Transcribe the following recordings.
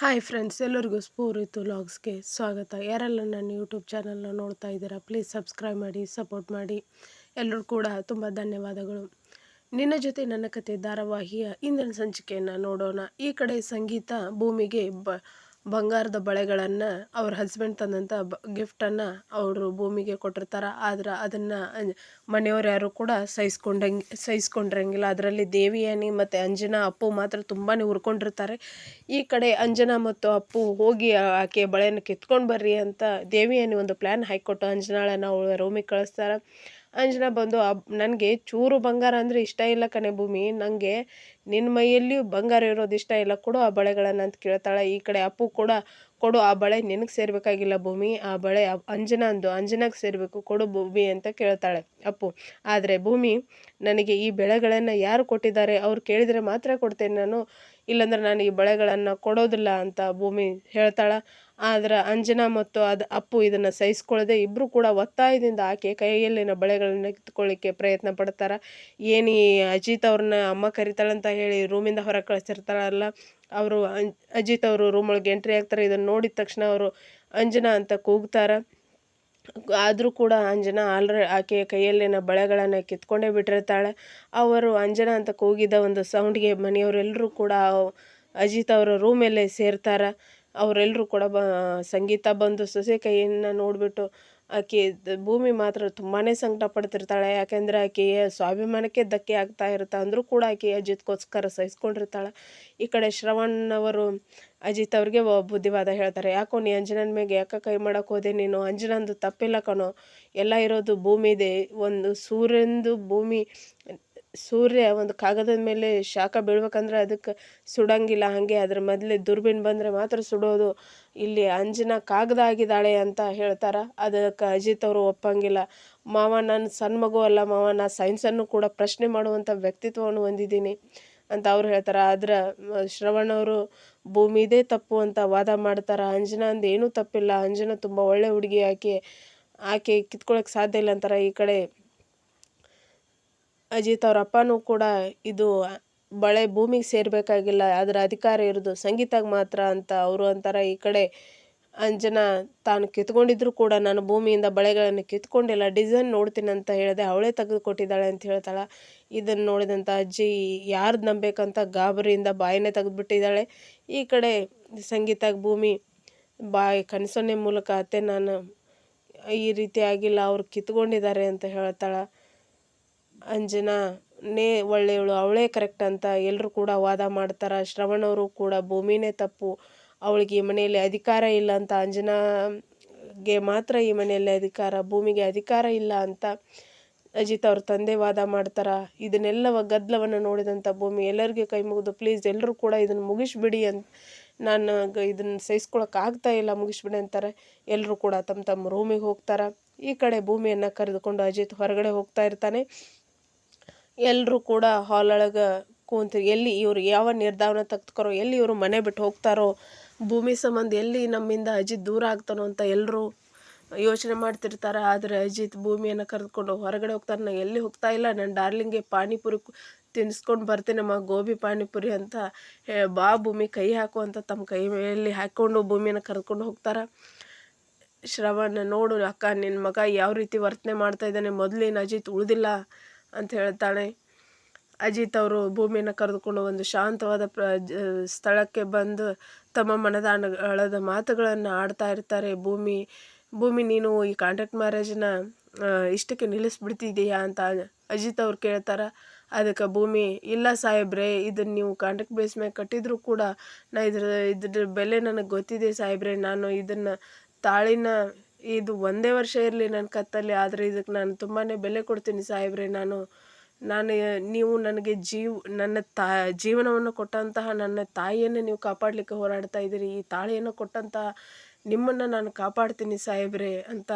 Hi friends ಎಲ್ಲರಿಗೂ ಸ್ಫೂರಿತು ಲಾಗ್ಸ್ಗೆ ಸ್ವಾಗತ. ಯಾರೆಲ್ಲ ನನ್ನ ಯೂಟ್ಯೂಬ್ ಚಾನಲ್ನ ನೋಡ್ತಾ ಇದ್ದೀರಾ ಪ್ಲೀಸ್ ಸಬ್ಸ್ಕ್ರೈಬ್ ಮಾಡಿ ಸಪೋರ್ಟ್ ಮಾಡಿ. ಎಲ್ಲರೂ ಕೂಡ ತುಂಬ ಧನ್ಯವಾದಗಳು. ನಿನ್ನ ಜೊತೆ ನನ್ನ ಕತೆ ಧಾರಾವಾಹಿಯ ಇಂದಿನ ಸಂಚಿಕೆಯನ್ನು ನೋಡೋಣ. ಈ ಕಡೆ ಸಂಗೀತ ಭೂಮಿಗೆ ಬ ಬಂಗಾರದ ಬಳೆಗಳನ್ನು ಅವ್ರ ಹಸ್ಬೆಂಡ್ ತಂದಂಥ ಬ ಗಿಫ್ಟನ್ನು ಅವರು ಭೂಮಿಗೆ ಕೊಟ್ಟಿರ್ತಾರೆ. ಆದ್ರೆ ಅದನ್ನು ಮನೆಯವ್ರು ಯಾರು ಕೂಡ ಸಹಿಸ್ಕೊಂಡಂಗೆ, ಸಹಿಸ್ಕೊಂಡಿರಂಗಿಲ್ಲ. ಅದರಲ್ಲಿ ದೇವಿಯಾನಿ ಮತ್ತು ಅಂಜನಾ ಅಪ್ಪು ಮಾತ್ರ ತುಂಬಾ ಉರ್ಕೊಂಡಿರ್ತಾರೆ. ಈ ಕಡೆ ಅಂಜನಾ ಮತ್ತು ಅಪ್ಪು ಹೋಗಿ ಆಕೆ ಬಳೆಯನ್ನು ಕಿತ್ಕೊಂಡು ಬರ್ರಿ ಅಂತ ದೇವಿಯಾನಿ ಒಂದು ಪ್ಲ್ಯಾನ್ ಹಾಕಿಕೊಟ್ಟು ಅಂಜನಾಳನ್ನ ಅವಳು ರೂಮಿಗೆ ಕಳಿಸ್ತಾರೆ. ಅಂಜನಾ ಬಂದು ನನಗೆ ಚೂರು ಬಂಗಾರ ಅಂದರೆ ಇಷ್ಟ ಇಲ್ಲ ಕಣೆ ಭೂಮಿ. ನನಗೆ ನಿನ್ನ ಮೈಯಲ್ಲಿಯೂ ಬಂಗಾರ ಇರೋದು ಇಷ್ಟ ಇಲ್ಲ. ಕೊಡು ಆ ಬಳೆಗಳನ್ನು ಅಂತ ಕೇಳ್ತಾಳೆ. ಈ ಕಡೆ ಅಪ್ಪು ಕೂಡ, ಕೊಡು ಆ ಬಳೆ ನಿನಗೆ ಸೇರಬೇಕಾಗಿಲ್ಲ ಭೂಮಿ. ಆ ಬಳೆ ಅಂಜನ ಅಂದು, ಅಂಜನಾಗೆ ಸೇರಬೇಕು. ಕೊಡು ಭೂಮಿ ಅಂತ ಕೇಳ್ತಾಳೆ ಅಪ್ಪು. ಆದರೆ ಭೂಮಿ, ನನಗೆ ಈ ಬೆಳೆಗಳನ್ನು ಯಾರು ಕೊಟ್ಟಿದ್ದಾರೆ? ಅವ್ರು ಕೇಳಿದರೆ ಮಾತ್ರ ಕೊಡ್ತೇನೆ ನಾನು. ಇಲ್ಲಾಂದ್ರೆ ನಾನು ಈ ಬಳೆಗಳನ್ನು ಕೊಡೋದಿಲ್ಲ ಅಂತ ಭೂಮಿ ಹೇಳ್ತಾಳೆ. ಆದ್ರೆ ಅಂಜನಾ ಮತ್ತು ಅದು ಅಪ್ಪು ಇದನ್ನು ಸಹಿಸ್ಕೊಳ್ಳದೆ ಇಬ್ಬರು ಕೂಡ ಒತ್ತಾಯದಿಂದ ಆಕೆ ಕೈಯಲ್ಲಿನ ಬಳೆಗಳನ್ನು ಕಿತ್ಕೊಳ್ಳಿಕ್ಕೆ ಪ್ರಯತ್ನ ಪಡ್ತಾರೆ. ಏನು ಈ ಅಜಿತ್ ಅವ್ರನ್ನ ಅಮ್ಮ ಕರಿತಾಳಂತ ಹೇಳಿ ರೂಮಿಂದ ಹೊರಗೆ ಕಳಿಸಿರ್ತಾರಲ್ಲ ಅವರು ಅಜಿತ್ ಅವರು ರೂಮೊಳಗೆ ಎಂಟ್ರಿ ಆಗ್ತಾರೆ. ಇದನ್ನು ನೋಡಿದ ತಕ್ಷಣ ಅವರು ಅಂಜನಾ ಅಂತ ಕೂಗ್ತಾರೆ. ಆದರೂ ಕೂಡ ಅಂಜನ ಆಲ್ರೆ, ಆಕೆಯ ಕೈಯಲ್ಲಿನ ಬಳೆಗಳನ್ನು ಕಿತ್ಕೊಂಡೇ ಬಿಟ್ಟಿರ್ತಾಳೆ. ಅವರು ಅಂಜನ ಅಂತ ಕೂಗಿದ ಒಂದು ಸೌಂಡ್ಗೆ ಮನೆಯವರೆಲ್ಲರೂ ಕೂಡ ಅಜಿತ್ ಅವರ ರೂಮಲ್ಲೇ ಸೇರ್ತಾರೆ. ಅವರೆಲ್ಲರೂ ಕೂಡ ಬ, ಸಂಗೀತ ಬಂದು ಸೊಸೆ ಕೈಯನ್ನು ನೋಡಿಬಿಟ್ಟು ಆಕೆ ಭೂಮಿ ಮಾತ್ರ ತುಂಬಾ ಸಂಕಟ ಪಡ್ತಿರ್ತಾಳೆ ಯಾಕೆಂದರೆ ಆಕೆಯ ಸ್ವಾಭಿಮಾನಕ್ಕೆ ಧಕ್ಕೆ ಆಗ್ತಾ ಇರುತ್ತೆ ಅಂದರೂ ಕೂಡ ಆಕೆ ಅಜಿತ್ಗೋಸ್ಕರ ಸಹಿಸ್ಕೊಂಡಿರ್ತಾಳೆ. ಈ ಕಡೆ ಶ್ರವಣ್ ಅವರು ಅಜಿತ್ ಅವ್ರಿಗೆ ಬುದ್ಧಿವಾದ ಹೇಳ್ತಾರೆ. ಯಾಕೋ ನೀ ಅಂಜನನ ಮೇಲೆ ಯಾಕೆ ಕೈ ಮಾಡೋಕೆ ಹೋದೆ ನೀನು? ಅಂಜನಂದು ತಪ್ಪಿಲ್ಲ ಕಣೋ. ಎಲ್ಲ ಇರೋದು ಭೂಮಿ ಇದೆ ಒಂದು ಸೂರ್ಯಂದು ಭೂಮಿ ಸೂರ್ಯ ಒಂದು ಕಾಗದದ ಮೇಲೆ ಶಾಖ ಬೀಳ್ಬೇಕಂದ್ರೆ ಅದಕ್ಕೆ ಸುಡಂಗಿಲ್ಲ, ಹಾಗೆ ಅದ್ರ ಮೊದಲೇ ದುರ್ಬಿನ್ ಬಂದರೆ ಮಾತ್ರ ಸುಡೋದು. ಇಲ್ಲಿ ಅಂಜನ ಕಾಗದ ಆಗಿದ್ದಾಳೆ ಅಂತ ಹೇಳ್ತಾರೆ. ಅದಕ್ಕೆ ಅಜಿತ್ ಅವರು ಒಪ್ಪಂಗಿಲ್ಲ. ಮಾವ ನಾನು ಸಣ್ಣ ಮಗು ಅಲ್ಲ ಮಾವ, ನಾ ಸೈನ್ಸನ್ನು ಕೂಡ ಪ್ರಶ್ನೆ ಮಾಡುವಂಥ ವ್ಯಕ್ತಿತ್ವವನ್ನು ಹೊಂದಿದ್ದೀನಿ ಅಂತ ಅವ್ರು ಹೇಳ್ತಾರೆ. ಆದ್ರೆ ಶ್ರವಣ್ ಅವರು ಭೂಮಿದೇ ತಪ್ಪು ಅಂತ ವಾದ ಮಾಡ್ತಾರೆ. ಅಂಜನಾ ಅಂದ, ಏನೂ ತಪ್ಪಿಲ್ಲ. ಅಂಜನಾ ತುಂಬ ಒಳ್ಳೆ ಹುಡುಗಿ ಆಕೆ ಆಕೆ ಕಿತ್ಕೊಳಕ್ಕೆ ಸಾಧ್ಯ ಇಲ್ಲ ಅಂತಾರೆ ಈ ಕಡೆ. ಅಜಿತ್ ಅವ್ರ ಅಪ್ಪನೂ ಕೂಡ ಇದು ಬಳೆ ಭೂಮಿಗೆ ಸೇರಬೇಕಾಗಿಲ್ಲ ಅದರ ಅಧಿಕಾರ ಇರೋದು ಸಂಗೀತಾಗ ಮಾತ್ರ ಅಂತ ಅವರು ಅಂತಾರೆ. ಈ ಕಡೆ ಅಂಜನಾ ತಾನು ಕಿತ್ಕೊಂಡಿದ್ರು ಕೂಡ ನಾನು ಭೂಮಿಯಿಂದ ಬಳೆಗಳನ್ನು ಕಿತ್ಕೊಂಡಿಲ್ಲ, ಡಿಸೈನ್ ನೋಡ್ತೀನಿ ಅಂತ ಹೇಳಿದೆ, ಅವಳೇ ತೆಗೆದು ಕೊಟ್ಟಿದ್ದಾಳೆ ಅಂತ ಹೇಳ್ತಾಳೆ. ಇದನ್ನು ನೋಡಿದಂಥ ಅಜ್ಜಿ, ಯಾರ್ದು ನಂಬೇಕಂತ ಗಾಬರಿಯಿಂದ ಬಾಯಿನೇ ತೆಗೆದುಬಿಟ್ಟಿದ್ದಾಳೆ. ಈ ಕಡೆ ಸಂಗೀತಾಗ ಭೂಮಿ ಬಾಯಿ ಕನಸೊನ್ನೆ ಮೂಲಕ ಅತ್ತೆ ನಾನು ಈ ರೀತಿ ಆಗಿಲ್ಲ, ಅವ್ರು ಕಿತ್ಕೊಂಡಿದ್ದಾರೆ ಅಂತ ಹೇಳ್ತಾಳೆ. ಅಂಜನಾನೇ ಒಳ್ಳೆಯವಳು, ಅವಳೇ ಕರೆಕ್ಟ್ ಅಂತ ಎಲ್ಲರೂ ಕೂಡ ವಾದ ಮಾಡ್ತಾರೆ. ಶ್ರವಣವರು ಕೂಡ, ಭೂಮಿನೇ ತಪ್ಪು, ಅವಳಿಗೆ ಈ ಮನೆಯಲ್ಲಿ ಅಧಿಕಾರ ಇಲ್ಲ ಅಂತ ಅಂಜನಾಗೆ ಮಾತ್ರ ಈ ಮನೆಯಲ್ಲಿ ಅಧಿಕಾರ, ಭೂಮಿಗೆ ಅಧಿಕಾರ ಇಲ್ಲ ಅಂತ ಅಜಿತ್ ಅವ್ರ ತಂದೆ ವಾದ ಮಾಡ್ತಾರೆ. ಇದನ್ನೆಲ್ಲವ ಗದ್ದಲವನ್ನು ನೋಡಿದಂಥ ಭೂಮಿ ಎಲ್ಲರಿಗೂ ಕೈ ಮುಗಿದು, ಪ್ಲೀಸ್ ಎಲ್ಲರೂ ಕೂಡ ಇದನ್ನು ಮುಗಿಸ್ಬಿಡಿ ಅಂತ ನಾನು ಇದನ್ನು ಸಹಿಸ್ಕೊಳಕ್ಕೆ ಆಗ್ತಾ ಇಲ್ಲ, ಮುಗಿಸ್ಬಿಡಿ ಅಂತಾರೆ. ಎಲ್ಲರೂ ಕೂಡ ತಮ್ಮ ತಮ್ಮ ರೂಮಿಗೆ ಹೋಗ್ತಾರೆ. ಈ ಕಡೆ ಭೂಮಿಯನ್ನು ಕರೆದುಕೊಂಡು ಅಜಿತ್ ಹೊರಗಡೆ ಹೋಗ್ತಾ ಇರ್ತಾನೆ. ಎಲ್ಲರೂ ಕೂಡ ಹಾಲ್ ಒಳಗೆ ಕೂತು ಎಲ್ಲಿ ಇವರು ಯಾವ ನಿರ್ಧಾರನ ತೆಗೆದುಕೊರೋ, ಎಲ್ಲಿ ಇವರು ಮನೆ ಬಿಟ್ಟು ಹೋಗ್ತಾರೋ, ಭೂಮಿ ಸಂಬಂಧ ಎಲ್ಲಿ ನಮ್ಮಿಂದ ಅಜಿತ್ ದೂರ ಆಗ್ತಾನೋ ಅಂತ ಎಲ್ಲರೂ ಯೋಚನೆ ಮಾಡ್ತಿರ್ತಾರೆ. ಆದರೆ ಅಜಿತ್ ಭೂಮಿಯನ್ನು ಕರೆದುಕೊಂಡು ಹೊರಗಡೆ ಹೋಗ್ತಾರೆ ನಾನು ಎಲ್ಲಿ ಹೋಗ್ತಾ ಇಲ್ಲ. ನನ್ನ ಡಾರ್ಲಿಂಗ್ಗೆ ಪಾನಿಪುರಿ ತಿನ್ನಿಸ್ಕೊಂಡು ಬರ್ತೀನಮ್ಮ ಗೋಬಿ ಪಾನಿಪುರಿ ಅಂತ ಬಾ ಭೂಮಿ ಕೈ ಹಾಕು ಅಂತ ತಮ್ಮ ಕೈ ಮೇಲೆ ಹಾಕ್ಕೊಂಡು ಭೂಮಿಯನ್ನು ಕರೆದುಕೊಂಡು ಹೋಗ್ತಾರೆ. ಶ್ರವಣ, ನೋಡು ಅಕ್ಕ ನಿನ್ನ ಮಗ ಯಾವ ರೀತಿ ವರ್ತನೆ ಮಾಡ್ತಾ ಇದ್ದಾನೆ. ಮೊದಲಿನ ಅಜಿತ್ ಉಳಿದಿಲ್ಲ. ಅಂತ ಹೇಳ್ತಾಳೆ. ಅಜಿತ್ ಅವರು ಭೂಮಿಯನ್ನು ಕರೆದುಕೊಂಡು ಒಂದು ಶಾಂತವಾದ ಪ್ರ ಸ್ಥಳಕ್ಕೆ ಬಂದು ತಮ್ಮ ಮನದ ಅಳದ ಮಾತುಗಳನ್ನು ಆಡ್ತಾ ಇರ್ತಾರೆ. ಭೂಮಿ ಭೂಮಿ, ನೀನು ಈ ಕಾಂಟ್ಯಾಕ್ಟ್ ಮ್ಯಾರೇಜನ್ನ ಇಷ್ಟಕ್ಕೆ ನಿಲ್ಲಿಸ್ಬಿಡ್ತಿದೀಯಾ ಅಂತ ಅಜಿತ್ ಅವ್ರು ಕೇಳ್ತಾರೆ. ಅದಕ್ಕೆ ಭೂಮಿ, ಇಲ್ಲ ಸಾಹೇಬ್ರೆ ಇದನ್ನು ನೀವು ಕಾಂಟ್ಯಾಕ್ಟ್ ಬೇಸ್ ಮೇಲೆ ಕಟ್ಟಿದ್ರೂ ಕೂಡ ನಾ ಇದ್ರ ಇದ್ರ ಬೆಲೆ ನನಗೆ ಗೊತ್ತಿದೆ ಸಾಹೇಬ್ರೆ. ನಾನು ಇದನ್ನು ತಾಳಿನ ಇದು ಒಂದೇ ವರ್ಷ ಇರಲಿ ನನ್ನ ಕತ್ತಲ್ಲಿ, ಆದರೆ ಇದಕ್ಕೆ ನಾನು ತುಂಬಾ ಬೆಲೆ ಕೊಡ್ತೀನಿ ಸಾಹೇಬ್ರೆ. ನಾನು ನಾನು, ನೀವು ನನಗೆ ಜೀವ, ನನ್ನ ತಾ, ಜೀವನವನ್ನು ಕೊಟ್ಟಂತಹ ನನ್ನ ತಾಯಿಯನ್ನು ನೀವು ಕಾಪಾಡಲಿಕ್ಕೆ ಹೋರಾಡ್ತಾ ಇದ್ದೀರಿ. ಈ ತಾಳಿಯನ್ನು ಕೊಟ್ಟಂತಹ ನಿಮ್ಮನ್ನು ನಾನು ಕಾಪಾಡ್ತೀನಿ ಸಾಹೇಬ್ರೆ ಅಂತ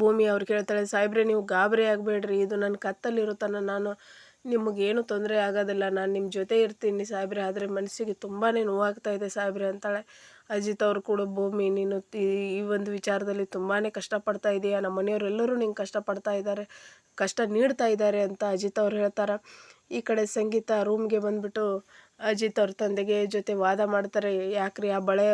ಭೂಮಿ ಅವ್ರು ಕೇಳ್ತಾಳೆ. ಸಾಹೇಬ್ರೆ, ನೀವು ಗಾಬರಿ ಆಗಬೇಡ್ರಿ. ಇದು ನನ್ನ ಕತ್ತಲ್ಲಿರೋ ನಾನು ನಿಮಗೇನು ತೊಂದರೆ ಆಗೋದಿಲ್ಲ. ನಾನು ನಿಮ್ಮ ಜೊತೆ ಇರ್ತೀನಿ ಸಾಹೇಬ್ರೆ. ಆದರೆ ಮನಸ್ಸಿಗೆ ತುಂಬಾ ನೋವಾಗ್ತಾ ಇದೆ ಸಾಹೇಬ್ರೆ ಅಂತಾಳೆ. ಅಜಿತ್ ಅವರು ಕೂಡ ಭೂಮಿ, ನೀನು ಈ ಒಂದು ವಿಚಾರದಲ್ಲಿ ತುಂಬಾ ಕಷ್ಟಪಡ್ತಾ ಇದೆಯಾ? ನಮ್ಮ ಮನೆಯವರೆಲ್ಲರೂ ನಿಂಗೆ ಕಷ್ಟಪಡ್ತಾ ಇದ್ದಾರೆ ಕಷ್ಟ ನೀಡ್ತಾ ಇದ್ದಾರೆ ಅಂತ ಅಜಿತ್ ಅವ್ರು ಹೇಳ್ತಾರೆ. ಈ ಕಡೆ ಸಂಗೀತ ರೂಮ್ಗೆ ಬಂದುಬಿಟ್ಟು ಅಜಿತ್ ಅವ್ರ ತಂದೆಗೆ ಜೊತೆ ವಾದ ಮಾಡ್ತಾರೆ, ಯಾಕ್ರಿ ಆ ಬಳೆ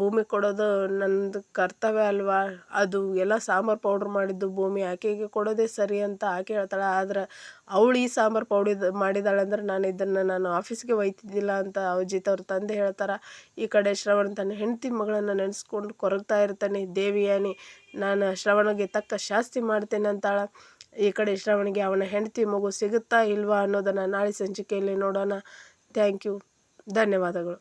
ಭೂಮಿ ಕೊಡೋದು ನಂದು ಕರ್ತವ್ಯ ಅಲ್ವಾ? ಅದು ಎಲ್ಲ ಸಾಂಬಾರು ಪೌಡ್ರ್ ಮಾಡಿದ್ದು ಭೂಮಿ ಆಕೆಗೆ ಕೊಡೋದೇ ಸರಿ ಅಂತ ಆಕೆ ಹೇಳ್ತಾಳೆ. ಆದ್ರೆ ಅವಳು ಈ ಸಾಂಬಾರು ಪೌಡಿದ ಮಾಡಿದಾಳೆ ಅಂದ್ರೆ ನಾನು ಇದನ್ನು ನಾನು ಆಫೀಸ್ಗೆ ಒಯ್ತಿದ್ದಿಲ್ಲ ಅಂತ ಅಜಿತ್ ಅವ್ರ ತಂದೆ ಹೇಳ್ತಾರೆ. ಈ ಕಡೆ ಶ್ರವಣ್ ತನ್ನ ಹೆಂಡತಿ ಮಗಳನ್ನು ನೆನೆಸ್ಕೊಂಡು ಕೊರಗ್ತಾ ಇರ್ತಾನೆ ದೇವಿಯಾನಿ ನಾನು ಶ್ರವಣಗೆ ತಕ್ಕ ಶಾಸ್ತಿ ಮಾಡ್ತೇನೆ ಅಂತಾಳೆ. ಈ ಕಡೆ ಶ್ರವಣಿಗೆ, ಅವನ ಹೆಂಡತಿ ಮಗು ಸಿಗುತ್ತಾ ಇಲ್ವಾ ಅನ್ನೋದನ್ನು ನಾಳೆ ಸಂಚಿಕೆಯಲ್ಲಿ ನೋಡೋಣ. ಥ್ಯಾಂಕ್ ಯು ಧನ್ಯವಾದಗಳು